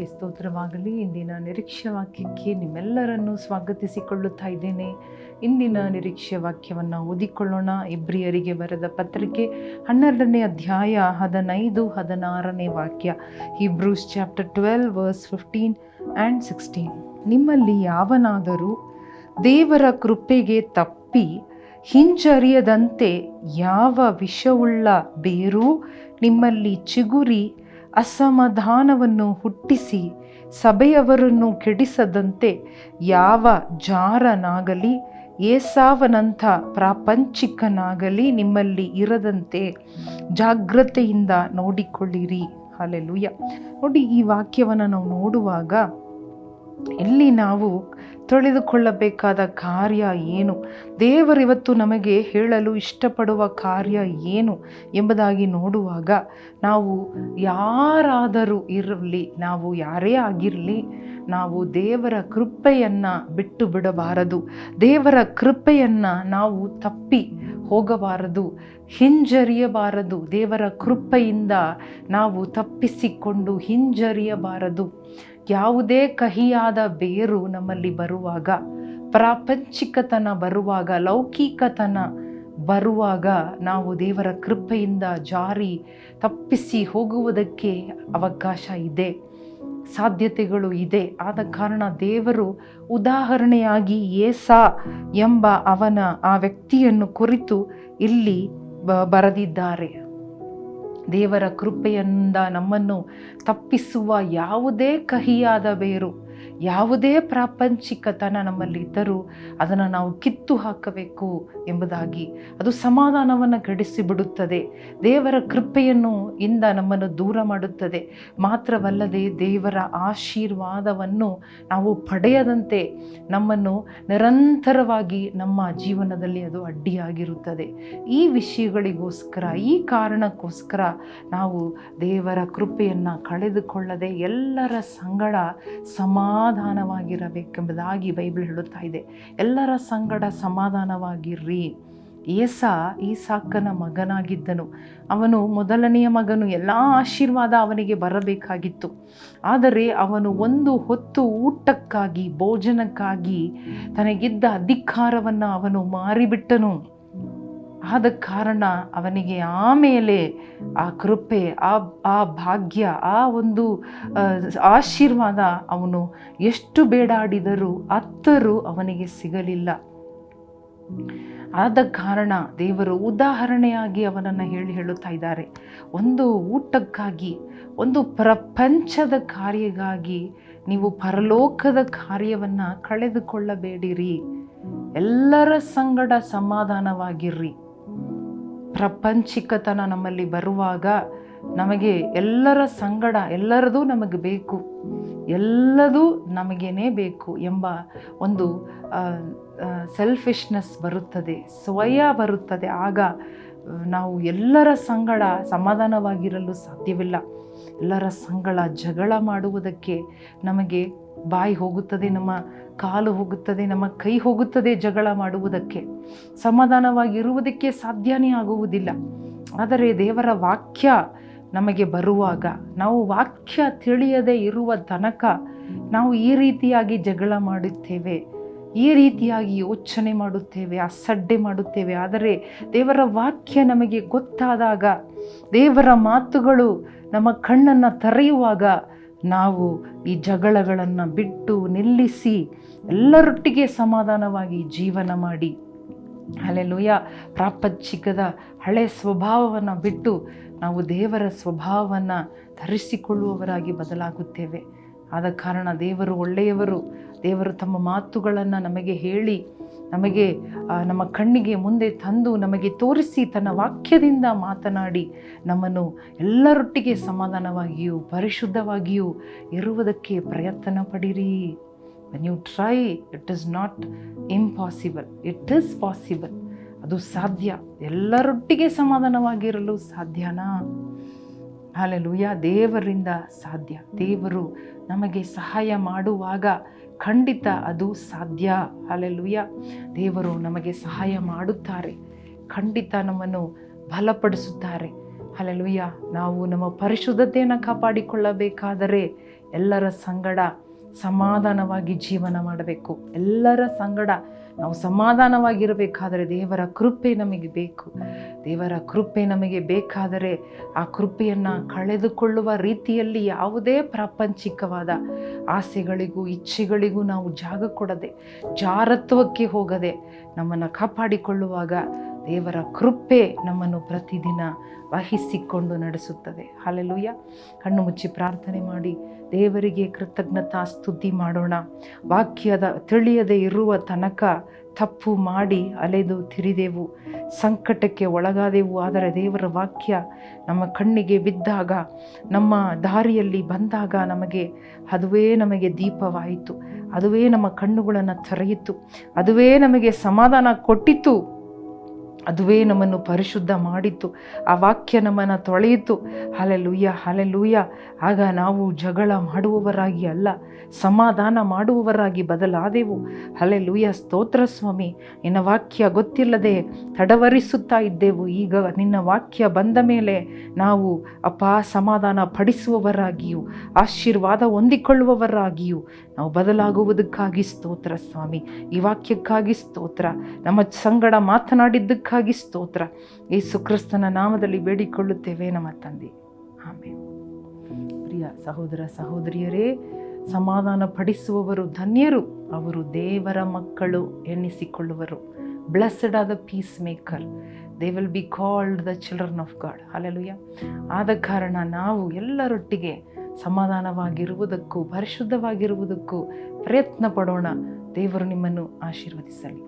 ನಾಮಕ್ಕೆ ಸ್ತೋತ್ರವಾಗಲಿ. ಇಂದಿನ ನಿರೀಕ್ಷೆ ವಾಕ್ಯಕ್ಕೆ ನಿಮ್ಮೆಲ್ಲರನ್ನು ಸ್ವಾಗತಿಸಿಕೊಳ್ಳುತ್ತಾ ಇದ್ದೇನೆ. ಇಂದಿನ ನಿರೀಕ್ಷೆ ವಾಕ್ಯವನ್ನು ಓದಿಕೊಳ್ಳೋಣ. ಇಬ್ರಿಯರಿಗೆ ಬರೆದ ಪತ್ರಿಕೆ ಹನ್ನೆರಡನೇ ಅಧ್ಯಾಯ ಹದಿನೈದು, ಹದಿನಾರನೇ ವಾಕ್ಯ. Hebrews chapter twelve verse fifteen and sixteen. ನಿಮ್ಮಲ್ಲಿ ಯಾವನಾದರೂ ದೇವರ ಕೃಪೆಗೆ ತಪ್ಪಿ ಹಿಂಜರಿಯದಂತೆ ಯಾವ ವಿಷವುಳ್ಳ ಬೇರೂ ನಿಮ್ಮಲ್ಲಿ ಚಿಗುರಿ ಅಸಮಾಧಾನವನ್ನು ಹುಟ್ಟಿಸಿ ಸಭೆಯವರನ್ನು ಕೆಡಿಸದಂತೆ ಯಾವ ಜಾರನಾಗಲಿ, ಏಸಾವನಂಥ ಪ್ರಾಪಂಚಿಕನಾಗಲಿ ನಿಮ್ಮಲ್ಲಿ ಇರದಂತೆ ಜಾಗ್ರತೆಯಿಂದ ನೋಡಿಕೊಳ್ಳಿರಿ. ಅಲ್ಲೆಲುಯ್ಯ ನೋಡಿ ಈ ವಾಕ್ಯವನ್ನು ನಾವು ನೋಡುವಾಗ ಇಲ್ಲಿ ನಾವು ತೊಳೆದುಕೊಳ್ಳಬೇಕಾದ ಕಾರ್ಯ ಏನು? ದೇವರಿವತ್ತು ನಮಗೆ ಹೇಳಲು ಇಷ್ಟಪಡುವ ಕಾರ್ಯ ಏನು ಎಂಬುದಾಗಿ ನೋಡುವಾಗ ನಾವು ಯಾರಾದರೂ ಇರಲಿ, ನಾವು ಯಾರೇ ಆಗಿರಲಿ, ನಾವು ದೇವರ ಕೃಪೆಯನ್ನು ಬಿಟ್ಟು ಬಿಡಬಾರದು. ದೇವರ ಕೃಪೆಯನ್ನು ನಾವು ತಪ್ಪಿ ಹೋಗಬಾರದು, ಹಿಂಜರಿಯಬಾರದು. ದೇವರ ಕೃಪೆಯಿಂದ ನಾವು ತಪ್ಪಿಸಿಕೊಂಡು ಹಿಂಜರಿಯಬಾರದು. ಯಾವುದೇ ಕಹಿಯಾದ ಬೇರು ನಮ್ಮಲ್ಲಿ ಬರುವಾಗ ಪ್ರಾಪಂಚಿಕತನ ಬರುವಾಗ ಲೌಕಿಕತನ ಬರುವಾಗ ನಾವು ದೇವರ ಕೃಪೆಯಿಂದ ಜಾರಿ ತಪ್ಪಿಸಿ ಹೋಗುವುದಕ್ಕೆ ಅವಕಾಶ ಇದೆ ಸಾಧ್ಯತೆಗಳು ಇದೆ. ಆದ ಕಾರಣ ದೇವರು ಉದಾಹರಣೆಯಾಗಿ ಏಸಾ ಎಂಬ ಅವನ ಆ ವ್ಯಕ್ತಿಯನ್ನು ಕುರಿತು ಇಲ್ಲಿ ಬರೆದಿದ್ದಾರೆ. ದೇವರ ಕೃಪೆಯಿಂದ ನಮ್ಮನ್ನು ತಪ್ಪಿಸುವ ಯಾವುದೇ ಕಹಿಯಾದ ಬೇರು ಯಾವುದೇ ಪ್ರಾಪಂಚಿಕತನ ನಮ್ಮಲ್ಲಿ ಇದ್ದರೂ ಅದನ್ನು ನಾವು ಕಿತ್ತು ಹಾಕಬೇಕು ಎಂಬುದಾಗಿ ಅದು ಸಮಾಧಾನವನ್ನು ಗಳಿಸಿಬಿಡುತ್ತದೆ ದೇವರ ಕೃಪೆಯನ್ನು ಇಂದ ನಮ್ಮನ್ನು ದೂರ ಮಾಡುತ್ತದೆ. ಮಾತ್ರವಲ್ಲದೆ ದೇವರ ಆಶೀರ್ವಾದವನ್ನು ನಾವು ಪಡೆಯದಂತೆ ನಮ್ಮನ್ನು ನಿರಂತರವಾಗಿ ನಮ್ಮ ಜೀವನದಲ್ಲಿ ಅದು ಅಡ್ಡಿಯಾಗಿರುತ್ತದೆ. ಈ ವಿಷಯಗಳಿಗೋಸ್ಕರ, ಈ ಕಾರಣಕ್ಕೋಸ್ಕರ ನಾವು ದೇವರ ಕೃಪೆಯನ್ನು ಕಳೆದುಕೊಳ್ಳದೆ ಎಲ್ಲರ ಸಂಗಡ ಸಮಾಧಾನವಾಗಿರಬೇಕೆಂಬುದಾಗಿ ಬೈಬಲ್ ಹೇಳುತ್ತಾ ಇದೆ. ಎಲ್ಲರ ಸಂಗಡ ಸಮಾಧಾನವಾಗಿರ್ರಿ. ಏಸ ಈ ಸಾಕನ ಮಗನಾಗಿದ್ದನು. ಅವನು ಮೊದಲನೆಯ ಮಗನು. ಎಲ್ಲ ಆಶೀರ್ವಾದ ಅವನಿಗೆ ಬರಬೇಕಾಗಿತ್ತು. ಆದರೆ ಅವನು ಒಂದು ಹೊತ್ತು ಊಟಕ್ಕಾಗಿ, ಭೋಜನಕ್ಕಾಗಿ ತನಗಿದ್ದ ಅಧಿಕಾರವನ್ನು ಅವನು ಮಾರಿಬಿಟ್ಟನು. ಆದ ಕಾರಣ ಅವನಿಗೆ ಆಮೇಲೆ ಆ ಕೃಪೆ, ಆ ಆ ಭಾಗ್ಯ, ಆ ಒಂದು ಆಶೀರ್ವಾದ ಅವನು ಎಷ್ಟು ಬೇಡಾಡಿದರೂ ಅತ್ತರೂ ಅವನಿಗೆ ಸಿಗಲಿಲ್ಲ. ಆದ ಕಾರಣ ದೇವರು ಉದಾಹರಣೆಯಾಗಿ ಅವನನ್ನು ಹೇಳಿ ಹೇಳುತ್ತಾ ಇದ್ದಾರೆ. ಒಂದು ಊಟಕ್ಕಾಗಿ, ಒಂದು ಪ್ರಪಂಚದ ಕಾರ್ಯಕ್ಕಾಗಿ ನೀವು ಪರಲೋಕದ ಕಾರ್ಯವನ್ನು ಕಳೆದುಕೊಳ್ಳಬೇಡಿರಿ. ಎಲ್ಲರ ಸಂಗಡ ಸಮಾಧಾನವಾಗಿರ್ರಿ. ಪ್ರಪಂಚಿಕತನ ನಮ್ಮಲ್ಲಿ ಬರುವಾಗ ನಮಗೆ ಎಲ್ಲರ ಸಂಗಡ ಎಲ್ಲರದೂ ನಮಗೆ ಬೇಕು, ಎಲ್ಲದೂ ನಮಗೇನೇ ಬೇಕು ಎಂಬ ಒಂದು ಸೆಲ್ಫಿಶ್ನೆಸ್ ಬರುತ್ತದೆ, ಸ್ವಯ ಬರುತ್ತದೆ. ಆಗ ನಾವು ಎಲ್ಲರ ಸಂಗಡ ಸಮಾಧಾನವಾಗಿರಲು ಸಾಧ್ಯವಿಲ್ಲ. ಎಲ್ಲರ ಸಂಗಡ ಜಗಳ ಮಾಡುವುದಕ್ಕೆ ನಮಗೆ ಬಾಯಿ ಹೋಗುತ್ತದೆ ನಮ್ಮ ಕಾಲು ಹೋಗುತ್ತದೆ, ನಮ್ಮ ಕೈ ಹೋಗುತ್ತದೆ ಜಗಳ ಮಾಡುವುದಕ್ಕೆ. ಸಮಾಧಾನವಾಗಿರುವುದಕ್ಕೆ ಸಾಧ್ಯನೇ ಆಗುವುದಿಲ್ಲ. ಆದರೆ ದೇವರ ವಾಕ್ಯ ನಮಗೆ ಬರುವಾಗ, ನಾವು ವಾಕ್ಯ ತಿಳಿಯದೆ ಇರುವ ತನಕ ನಾವು ಈ ರೀತಿಯಾಗಿ ಜಗಳ ಮಾಡುತ್ತೇವೆ, ಈ ರೀತಿಯಾಗಿ ಯೋಚನೆ ಮಾಡುತ್ತೇವೆ, ಅಸಡ್ಡೆ ಮಾಡುತ್ತೇವೆ. ಆದರೆ ದೇವರ ವಾಕ್ಯ ನಮಗೆ ಗೊತ್ತಾದಾಗ, ದೇವರ ಮಾತುಗಳು ನಮ್ಮ ಕಣ್ಣನ್ನು ತೆರೆಯುವಾಗ ನಾವು ಈ ಜಗಳಗಳನ್ನು ಬಿಟ್ಟು ನಿಲ್ಲಿಸಿ ಎಲ್ಲರೊಟ್ಟಿಗೆ ಸಮಾಧಾನವಾಗಿ ಜೀವನ ಮಾಡಿ. ಅಲ್ಲೆಲುಯ್ಯ ಪ್ರಾಪಂಚಿಕದ ಹಳೆ ಸ್ವಭಾವವನ್ನು ಬಿಟ್ಟು ನಾವು ದೇವರ ಸ್ವಭಾವವನ್ನು ಧರಿಸಿಕೊಳ್ಳುವವರಾಗಿ ಬದಲಾಗುತ್ತೇವೆ. ಆದ ಕಾರಣ ದೇವರು ಒಳ್ಳೆಯವರು. ದೇವರು ತಮ್ಮ ಮಾತುಗಳನ್ನು ನಮಗೆ ಹೇಳಿ, ನಮಗೆ ನಮ್ಮ ಕಣ್ಣಿಗೆ ಮುಂದೆ ತಂದು ನಮಗೆ ತೋರಿಸಿ ತನ್ನ ವಾಕ್ಯದಿಂದ ಮಾತನಾಡಿ ನಮ್ಮನ್ನು ಎಲ್ಲರೊಟ್ಟಿಗೆ ಸಮಾಧಾನವಾಗಿಯೂ ಪರಿಶುದ್ಧವಾಗಿಯೂ ಇರುವುದಕ್ಕೆ ಪ್ರಯತ್ನ ಪಡಿರಿ. When you try it is not impossible it is possible ಅದು ಸಾಧ್ಯ. ಎಲ್ಲರೊಟ್ಟಿಗೆ ಸಮಾಧಾನವಾಗಿರಲು ಸಾಧ್ಯನಾ? ಹಾಲೆಲುಯ್ಯ ದೇವರಿಂದ ಸಾಧ್ಯ. ದೇವರು ನಮಗೆ ಸಹಾಯ ಮಾಡುವಾಗ ಖಂಡಿತ ಅದು ಸಾಧ್ಯ. ಹಾಲೆಲುಯ್ಯ ದೇವರು ನಮಗೆ ಸಹಾಯ ಮಾಡುತ್ತಾರೆ. ಖಂಡಿತ ನಮ್ಮನ್ನು ಬಲಪಡಿಸುತ್ತಾರೆ. ಹಾಲೆಲುಯ್ಯ ನಾವು ನಮ್ಮ ಪರಿಶುದ್ಧತೆಯನ್ನು ಕಾಪಾಡಿಕೊಳ್ಳಬೇಕಾದರೆ ಎಲ್ಲರ ಸಂಗಡ ಸಮಾಧಾನವಾಗಿ ಜೀವನ ಮಾಡಬೇಕು. ಎಲ್ಲರ ಸಂಗಡ ನಾವು ಸಮಾಧಾನವಾಗಿರಬೇಕಾದರೆ ದೇವರ ಕೃಪೆ ನಮಗೆ ಬೇಕು. ದೇವರ ಕೃಪೆ ನಮಗೆ ಬೇಕಾದರೆ ಆ ಕೃಪೆಯನ್ನು ಕಳೆದುಕೊಳ್ಳುವ ರೀತಿಯಲ್ಲಿ ಯಾವುದೇ ಪ್ರಾಪಂಚಿಕವಾದ ಆಸೆಗಳಿಗೂ ಇಚ್ಛೆಗಳಿಗೂ ನಾವು ಜಾಗ ಕೊಡದೆ ಜಾರತ್ವಕ್ಕೆ ಹೋಗದೆ ನಮ್ಮನ್ನು ಕಾಪಾಡಿಕೊಳ್ಳುವಾಗ ದೇವರ ಕೃಪೆ ನಮ್ಮನ್ನು ಪ್ರತಿದಿನ ವಹಿಸಿಕೊಂಡು ನಡೆಸುತ್ತದೆ. ಹಾಲೆಲುಯ್ಯ ಕಣ್ಣು ಮುಚ್ಚಿ ಪ್ರಾರ್ಥನೆ ಮಾಡಿ, ದೇವರಿಗೆ ಕೃತಜ್ಞತಾ ಸ್ತುತಿ ಮಾಡೋಣ. ವಾಕ್ಯದ ತಿಳಿಯದೆ ಇರುವ ತನಕ ತಪ್ಪು ಮಾಡಿ ಅಲೆದು ತಿರಿದೆವು. ಸಂಕಟಕ್ಕೆ ಒಳಗಾದೆವು, ಆದರೆ ದೇವರ ವಾಕ್ಯ ನಮ್ಮ ಕಣ್ಣಿಗೆ ಬಿದ್ದಾಗ, ನಮ್ಮ ದಾರಿಯಲ್ಲಿ ಬಂದಾಗ ನಮಗೆ, ಅದುವೇ ನಮಗೆ ದೀಪವಾಯಿತು. ಅದುವೇ ನಮ್ಮ ಕಣ್ಣುಗಳನ್ನು ತೆರೆಯಿತು. ಅದುವೇ ನಮಗೆ ಸಮಾಧಾನ ಕೊಟ್ಟಿತು. ಅದುವೇ ನಮ್ಮನ್ನು ಪರಿಶುದ್ಧ ಮಾಡಿತ್ತು. ಆ ವಾಕ್ಯ ನಮ್ಮನ್ನು ತೊಳೆಯಿತು. ಹಲೆಲೂಯ್ಯ ಹಲೆಲೂಯ್ಯ ಆಗ ನಾವು ಜಗಳ ಮಾಡುವವರಾಗಿ ಅಲ್ಲ, ಸಮಾಧಾನ ಮಾಡುವವರಾಗಿ ಬದಲಾದೆವು. ಹಲೆಲೂಯ್ಯ ಸ್ತೋತ್ರ ಸ್ವಾಮಿ, ನಿನ್ನ ವಾಕ್ಯ ಗೊತ್ತಿಲ್ಲದೆ ತಡವರಿಸುತ್ತಾ ಇದ್ದೆವು. ಈಗ ನಿನ್ನ ವಾಕ್ಯ ಬಂದ ಮೇಲೆ ನಾವು ಅಪ್ಪ ಸಮಾಧಾನ ಪಡಿಸುವವರಾಗಿಯೂ ಆಶೀರ್ವಾದ ಹೊಂದಿಕೊಳ್ಳುವವರಾಗಿಯೂ ನಾವು ಬದಲಾಗುವುದಕ್ಕಾಗಿ ಸ್ತೋತ್ರ, ಸ್ವಾಮಿ. ಈ ವಾಕ್ಯಕ್ಕಾಗಿ ಸ್ತೋತ್ರ, ನಮ್ಮ ಸಂಗಡ ಮಾತನಾಡಿದ್ದಕ್ಕಾಗಿ ಸ್ತೋತ್ರ. ಯೇಸು ಕ್ರಿಸ್ತನ ನಾಮದಲ್ಲಿ ಬೇಡಿಕೊಳ್ಳುತ್ತೇವೆ ನಮ್ಮ ತಂದೆ. ಆಮೇಲೆ ಪ್ರಿಯ ಸಹೋದರ, ಸಹೋದರಿಯರೇ, ಸಮಾಧಾನ ಪಡಿಸುವವರು ಧನ್ಯರು. ಅವರು ದೇವರ ಮಕ್ಕಳು ಎನ್ನಿಸಿಕೊಳ್ಳುವರು. ಬ್ಲೆಸ್ಡ್ ಆದ peacemaker they will be called the children of God alleluia ಆದ ಕಾರಣ ನಾವು ಎಲ್ಲರೊಟ್ಟಿಗೆ ಸಮಾಧಾನವಾಗಿರುವುದಕ್ಕೂ ಪರಿಶುದ್ಧವಾಗಿರುವುದಕ್ಕೂ ಪ್ರಯತ್ನ ಪಡೋಣ. ದೇವರು ನಿಮ್ಮನ್ನು ಆಶೀರ್ವದಿಸಲಿ.